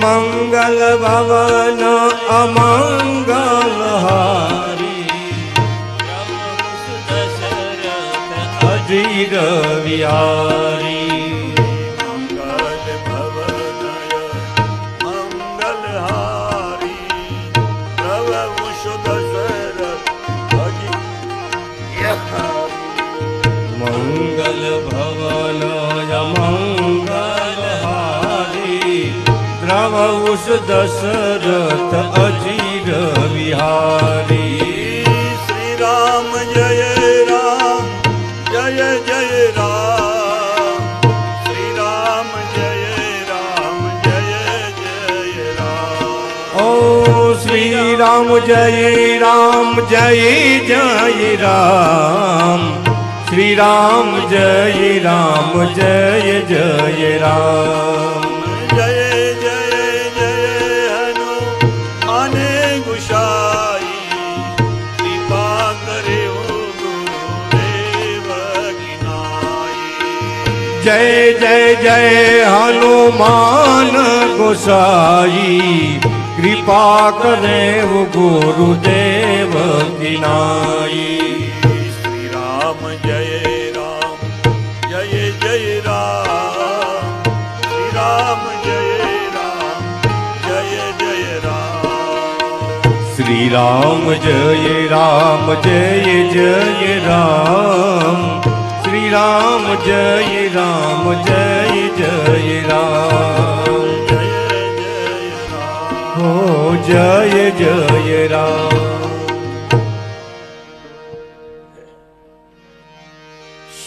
મંગલ ભવન અમંગલ હરી રવિહારી મંગલ ભવન મંગલ હારી રવ મંગલ ભવન યમંગ દ્રવઉષ દશરથ અજીર વિહારી. શ્રી રામ જય રામ જય જય રામ. શ્રી રામ જય રામ જય જય રામ. ઓ શ્રી રામ જય રામ જય જય રામ. શ્રી રામ જય રામ જય જય રામ. जय जय जय हनुमान गोसाई। कृपा करेव गुरुदेव किनाई श्री राम जय राम जय जय राम। श्री राम जय राम जय जय राम। श्री राम जय राम जय जय राम। શ્રી રામ, જય રામ, જય જય રામ. હો, જય જય રામ.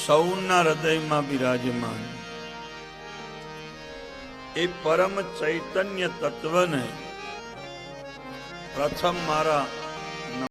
સૌના હૃદયમાં બિરાજમાન. એ પરમ ચૈતન્ય તત્વને પ્રથમ મારા